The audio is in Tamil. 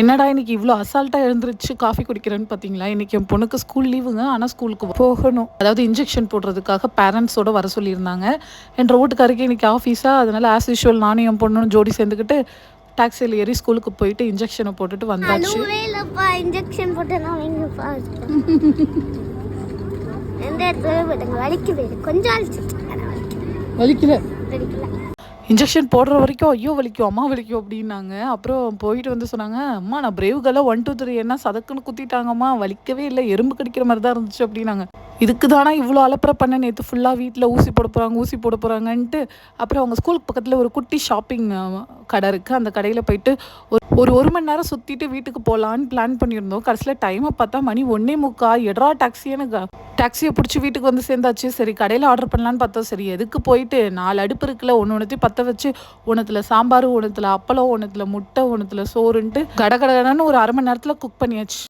என்னடா இன்னைக்கு இவ்வளோ அசால்ட்டாக எழுந்திரிச்சு காஃபி குடிக்கிறேன்னு பார்த்தீங்களா இன்னைக்கு என் பொண்ணுக்கு ஸ்கூல் லீவுங்க ஆனால் ஸ்கூலுக்கு போகணும். அதாவது இன்ஜெக்ஷன் போடுறதுக்காக பேரண்ட்ஸோட வர சொல்லியிருந்தாங்க. என் வீட்டுக்காருக்கு இன்னைக்கு ஆஃபீஸாக அதனால ஆஸ் யூஷுவல் நானும் என் பொண்ணும் ஜோடி சேர்ந்துக்கிட்டு டாக்ஸியில் ஏறி ஸ்கூலுக்கு போயிட்டு இன்ஜெக்ஷனை போட்டுட்டு வந்தாச்சு. இன்ஜெக்ஷன் போட்டேன்னா வைங்கப்பா எந்த இடத்துல போட்டுங்க வலிக்கு போயிடு கொஞ்சம் வலிக்கல. வலிக்கல. இன்ஜெக்ஷன் போடுற வரைக்கும் ஐயோ வலிக்கும் அம்மா வலிக்கும் அப்படின்னாங்க. அப்புறம் போயிட்டு வந்து சொன்னாங்க அம்மா நான் பிரேவுகெல்லாம் ஒன் டூ த்ரீ என்ன சதக்குன்னு குத்திட்டாங்கம்மா. வலிக்கவே இல்லை. எறும்பு கடிக்கிற மாதிரி தான் இருந்துச்சு அப்படின்னாங்க. இதுக்கு தானா இவ்வளோ அலப்பற பண்ண? நேற்று ஃபுல்லாக வீட்டில் ஊசி போட போகிறாங்க ஊசி போட போகிறாங்கன்ட்டு அப்புறம் அவங்க ஸ்கூலுக்கு பக்கத்தில் ஒரு குட்டி ஷாப்பிங் கடை இருக்குது அந்த கடையில் போயிட்டு ஒரு ஒரு ஒரு மணி நேரம் சுற்றிட்டு வீட்டுக்கு போகலான்னு பிளான் பண்ணியிருந்தோம். கடைசியில் டைமை பார்த்தா மணி ஒன்னே முக்கா. எட்ரா டாக்ஸின்னு டாக்ஸியை பிடிச்சி வீட்டுக்கு வந்து சேர்ந்தாச்சு. சரி கடையில் ஆர்டர் பண்ணலான்னு பார்த்தோம். சரி எதுக்கு போயிட்டு? நாலு அடுப்பு இருக்குல்ல ஒன்று ஒன்றுத்தையும் பற்ற வச்சு ஒன்றத்தில் சாம்பார் ஒன்றத்தில் அப்பளம் ஒன்றத்தில் முட்டை ஒன்றத்தில் சோறுன்ட்டு கட கடன்னு ஒரு அரை மணி நேரத்தில் குக் பண்ணியாச்சு.